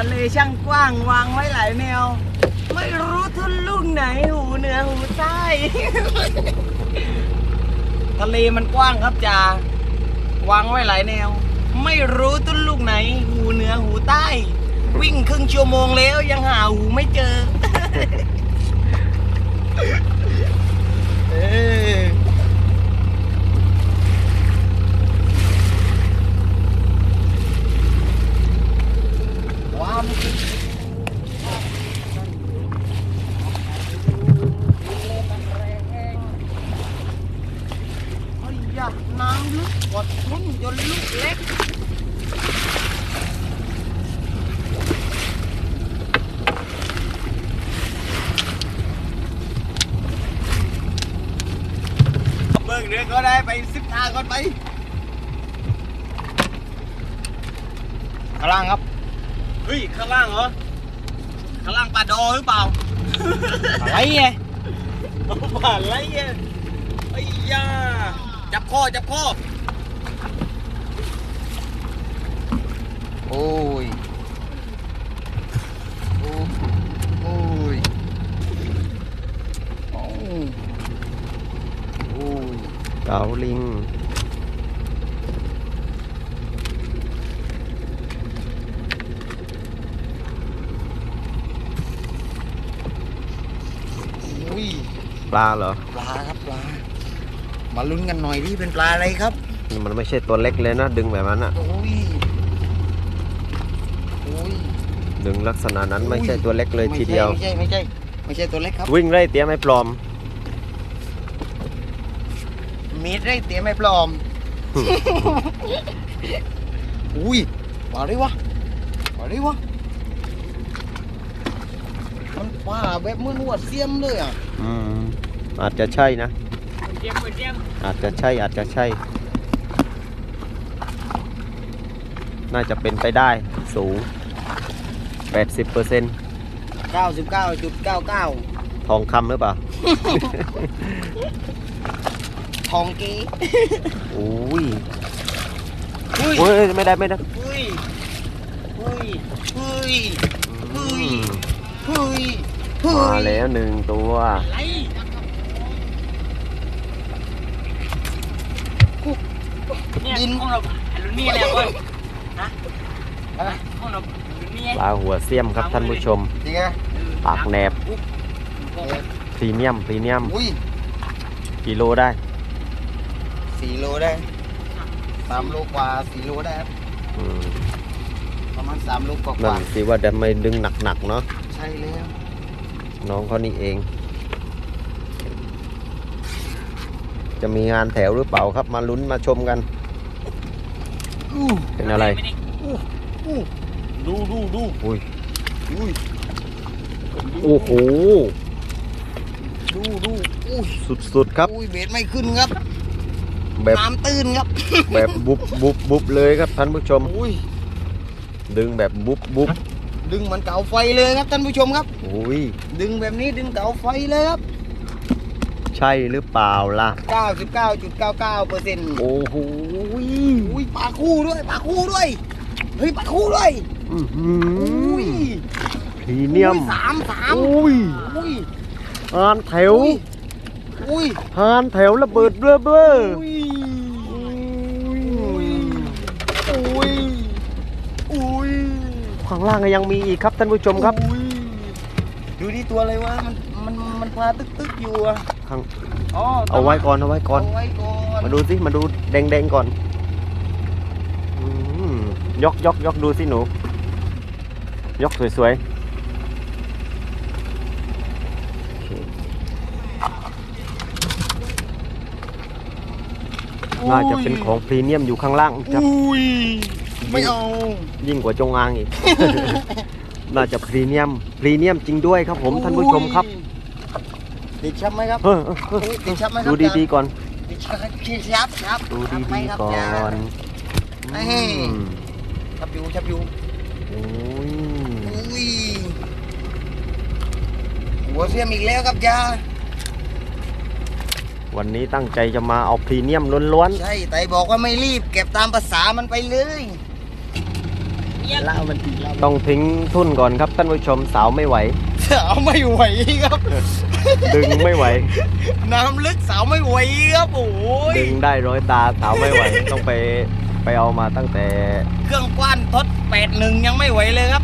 ะเลช่างกว้างวางไว้หลายแนว ไม่รู้ทุนลูกไหนหูเหนือหูใต้ ทะเลมันกว้างครับจ่าวางไว้หลายแนว ไม่รู้ทุนลูกไหน หูเหนือหูใต้ วิ่งครึ่งชั่วโมงแล้วยังหาหูไม่เจออความคิดเฮ้ยอยากน้ำลึกกดนุ่นจนลูกเล็ก เบิ่งเนื้อก็ได้ไปสิบทางก่อนไปข้างล่างครับเฮ้ยข้างล่างเหรอข้างล่างปลาดอหรือเปล่า อะไรไงปลาอะไรไงไอ้ยาจับคอจับคอโอ้ย โอ้โอ้ยโอ้ยโอ้ย เกาลิง อุ้ยปลาเหรอ ปลาครับปลา มาลุ้นกันหน่อยที่เป็นปลาอะไรครับนี่มันไม่ใช่ตัวเล็กเลยนะ ดึงแบบนั้นอะโอ้ยโอ้ยดึงลักษณะนั้นไม่ใช่ตัวเล็กเลยทีเดียว ไม่ใช่ไม่ใช่ไม่ใช่ตัวเล็กครับ วิ่งไล่เตี้ยไม่ปลอม มีดได้เตรียมไม่ปลอม อุ้ยปลาอะไรวะปลาอะไรวะ มันปลาแบบมือนหัวเสียมเลยอะ อืมอาจจะใช่นะเสียมเสียมอาจจะใช่อาจจะใช่ น่าจะเป็นไปได้สูง 80%เปอร์เซ็นต์เก้าสิบเก้าจุดเก้าเก้าทองคำหรือเปล่า ทองกีโอ้ยอุ้ยโอ้ยไม่ได้ไม่ได้อุ้ยอุ้ยอุ้ยอือุ้ยมอุ้ยมาแล้วหนึ่งตัวอะไรดินของเรารุ่นนี้แหละคนฮะอะไรของเรารุ่นนี้ปลาหัวเสียมครับท่านผู้ชมจริงไงปากแหนบพรีเมียมพรีเมียมอุ้ยกิโลได้ สี่โลได้สามโลกว่าสี่โลได้ครับอืมประมาณสามโลกว่านั่นสิว่าจะไม่ดึงหนักๆเนาะใช่แล้วน้องเขานี่เอง จะมีงานแถวหรือเปล่าครับ มาลุ้นมาชมกัน อู้เป็นอะไร อู้อู้ดูดูดูอุ้ย อุ้ยโอ้โห ดูดูอุ้ยสุดๆครับอุ้ยเบ็ดไม่ขึ้นครับ แบบน้ำตื้นครับ แบบบุบบุบบุบเลยครับท่านผู้ชม อุ้ยดึงแบบบุบบุบดึงเหมันเก่าไฟเลยครับท่านผู้ชมครับอุ้ยดึงแบบนี้ดึงเก่าไฟเลยครับ ใช่หรือเปล่าล่ะ 99.99เปอร์เซ็นต์โอ้โหอุ้ยปลาคู่ด้วยปลาคู่ด้วยเฮ้ยปลาคู่ด้วยอื้อหือุ้ยอพรีเมียมอุ้สามสามอุ้ยอุ้ยหานแถวอุ้ยอุ้ยหานแถวระเบิดเบ้อเบ้อ อุ้ย อุ้ย อุ้ยอุ้ย ข้างล่างก็ยังมีอีกครับท่านผู้ชมครับอุ้ยดูนี่ตัวอะไรวะมันมันมันพาตึกตึกๆอยู่อะข้างอ๋อเอาไว้ก่อนเอาไว้ก่อนเอาไว้ก่อนมาดูสิมาดูแดงๆก่อนอืมยกยกยกดูสิหนู ยกสวยๆน่าจะเป็นของพรีเมียมอยู่ข้างล่างครับอุ้ย ไม่เอา ยิ่งกว่าจงอางอีก น่าจะพรีเมียม พรีเมียมจริงด้วยครับผมท่านผู้ชมครับ ติดชับไหมครับเฮ้ยเฮ้ยเฮ้ยเฮ้ยติดชับไหมครัดูบดีๆก่อน ติดชับติดชับครับดูชับไหมดีครับๆก่อจ้านเอ้ยอืมชับอยู่ชับอยู่โอ้ยอุ้ยหัวเสียมอีกแล้วครับจ้าวันนี้ตั้งใจจะมาเอาพรีเมียมล้วนใช่ แต่บอกว่าไม่รีบ เก็บตามภาษามันไปเลยๆ เนี่ยเล่ามันดีเล่าต้องทิ้งทุ่นก่อนครับท่านผู้ชมสาวไม่ไหว สาวไม่ไหวครับ ดึงไม่ไหว น้ำลึกสาวไม่ไหวครับโอ้ยดึงได้ร้อยตาสาวไม่ไหวต้องไปไปเอามาตั้งแต่ เครื่องกว้านทดแปดหนึ่งยังไม่ไหวเลยครับ